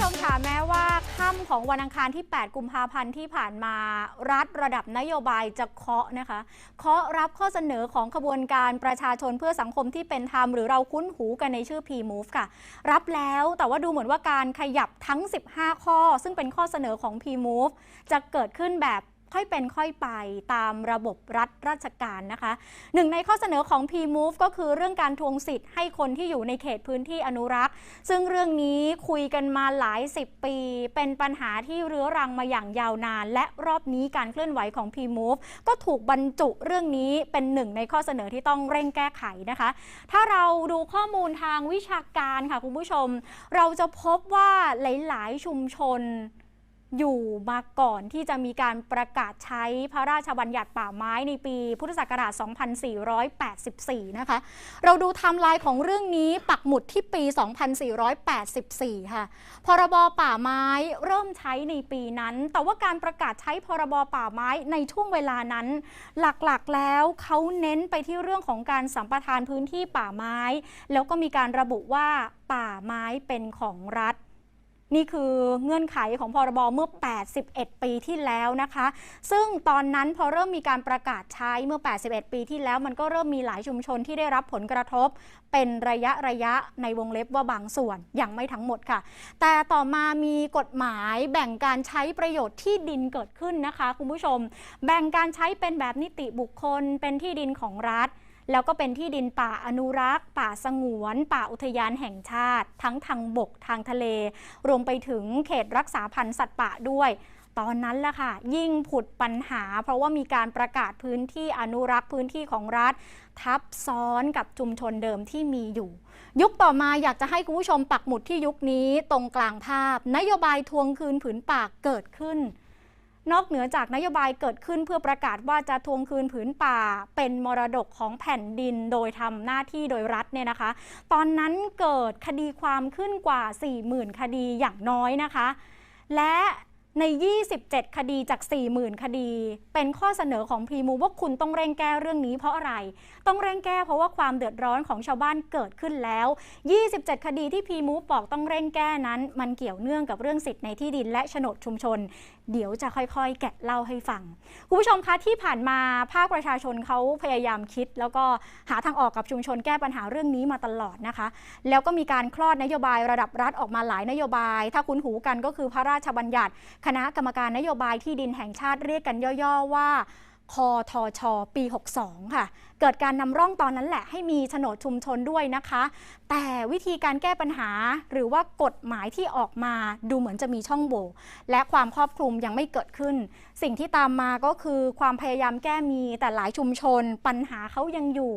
ชมค่ะแม้ว่าค่ำของวันอังคารที่ 8 กุมภาพันธ์ที่ผ่านมารัฐระดับนโยบายจะเคาะนะคะ เคาะรับข้อเสนอของขบวนการประชาชนเพื่อสังคมที่เป็นธรรมหรือเราคุ้นหูกันในชื่อ P-Move ค่ะ รับแล้วแต่ว่าดูเหมือนว่าการขยับทั้ง 15 ข้อ ซึ่งเป็นข้อเสนอของ P-Move จะเกิดขึ้นแบบ ค่อยเป็นค่อยไปตามระบบรัฐราชการนะคะหนึ่งในข้อเสนอของ P-Move ก็คือเรื่องการทวงสิทธิ์ให้คนที่อยู่ในเขตพื้นที่อนุรักษ์ ซึ่งเรื่องนี้คุยกันมาหลายสิบปี เป็นปัญหาที่เรื้อรังมาอย่างยาวนาน และรอบนี้การเคลื่อนไหวของ P-Move ก็ถูกบรรจุเรื่องนี้เป็นหนึ่งในข้อเสนอที่ต้องเร่งแก้ไขนะคะ ถ้าเราดูข้อมูลทางวิชาการค่ะคุณผู้ชม เราจะพบว่าหลาย ๆ ชุมชน อยู่มาก่อนที่จะมีการประกาศใช้พระราชบัญญัติป่าไม้ในปีพุทธศักราช 2484 นะคะ เราดูไทม์ไลน์ของเรื่องนี้ปักหมุดที่ปี 2484 ค่ะ พรบป่าไม้เริ่มใช้ในปีนั้น แต่ว่าการประกาศใช้พรบป่าไม้ในช่วงเวลานั้น หลักๆแล้วเขาเน้นไปที่เรื่องของการสัมปทานพื้นที่ป่าไม้ แล้วก็มีการระบุว่าป่าไม้เป็นของรัฐ นี่คือเงื่อนไขของพรบเมื่อ 81 ปีที่แล้วนะคะ ซึ่งตอนนั้นพอเริ่มมีการประกาศใช้เมื่อ 81 ปีที่แล้ว มันก็เริ่มมีหลายชุมชนที่ได้รับผลกระทบ เป็นระยะระยะในวงเล็บว่าบางส่วนยังไม่ทั้งหมดค่ะ แต่ต่อมามีกฎหมายแบ่งการใช้ประโยชน์ที่ดินเกิดขึ้นนะคะ คุณผู้ชม แบ่งการใช้เป็นแบบนิติบุคคลเป็นที่ดินของรัฐ แล้วก็เป็นที่ดินป่าอนุรักษ์ ป่าสงวน ป่าอุทยานแห่งชาติ ทั้งทางบกทางทะเล รวมไปถึงเขตรักษาพันธุ์สัตว์ป่าด้วยตอนนั้นแหละค่ะ ยิ่งผุดปัญหา เพราะว่ามีการประกาศพื้นที่อนุรักษ์พื้นที่ของรัฐ ทับซ้อนกับชุมชนเดิมที่มีอยู่ ยุคต่อมาอยากจะให้คุณผู้ชมปักหมุดที่ยุคนี้ตรงกลางภาพ นโยบายทวงคืนผืนป่าเกิดขึ้น นอกเหนือจากนโยบายเกิดขึ้นเพื่อประกาศว่าจะทวงคืนผืนป่า เป็นมรดกของแผ่นดินโดยทำหน้าที่โดยรัฐเนี่ยนะคะ ตอนนั้นเกิดคดีความขึ้นกว่า 40,000 คดีอย่างน้อยนะคะ และ ใน 27 คดีจาก 40,000 คดี เป็นข้อเสนอของพรีมูว่าคุณต้องเร่งแก้เรื่องนี้เพราะอะไร ต้องเร่งแก้เพราะว่าความเดือดร้อนของชาวบ้านเกิดขึ้นแล้ว 27 คดีที่พีมูบอกต้องเร่งแก้นั้น มันเกี่ยวเนื่องกับเรื่องสิทธิ์ในที่ดินและโฉนดชุมชน เดี๋ยวจะค่อยๆ แกะเล่าให้ฟัง คุณผู้ชมคะที่ผ่านมาภาคประชาชนเขาพยายามคิด แล้วก็หาทางออกกับชุมชนแก้ปัญหาเรื่องนี้มาตลอดนะคะ แล้วก็มีการคลอดนโยบายระดับรัฐออกมาหลายนโยบาย ถ้าคุ้นหูกันก็คือพระราชบัญญัติคณะกรรมการนโยบายที่ดินแห่งชาติเรียกกันย่อๆว่าคอทอชอปี 62 ค่ะ เกิดการนำร่องตอนนั้นแหละ ให้มีโฉนดชุมชนด้วยนะคะ แต่วิธีการแก้ปัญหาหรือว่ากฎหมายที่ออกมาดูเหมือนจะมีช่องโหว่และความครอบคลุมยังไม่เกิดขึ้น สิ่งที่ตามมาก็คือความพยายามแก้มีแต่หลายชุมชน ปัญหาเขายังอยู่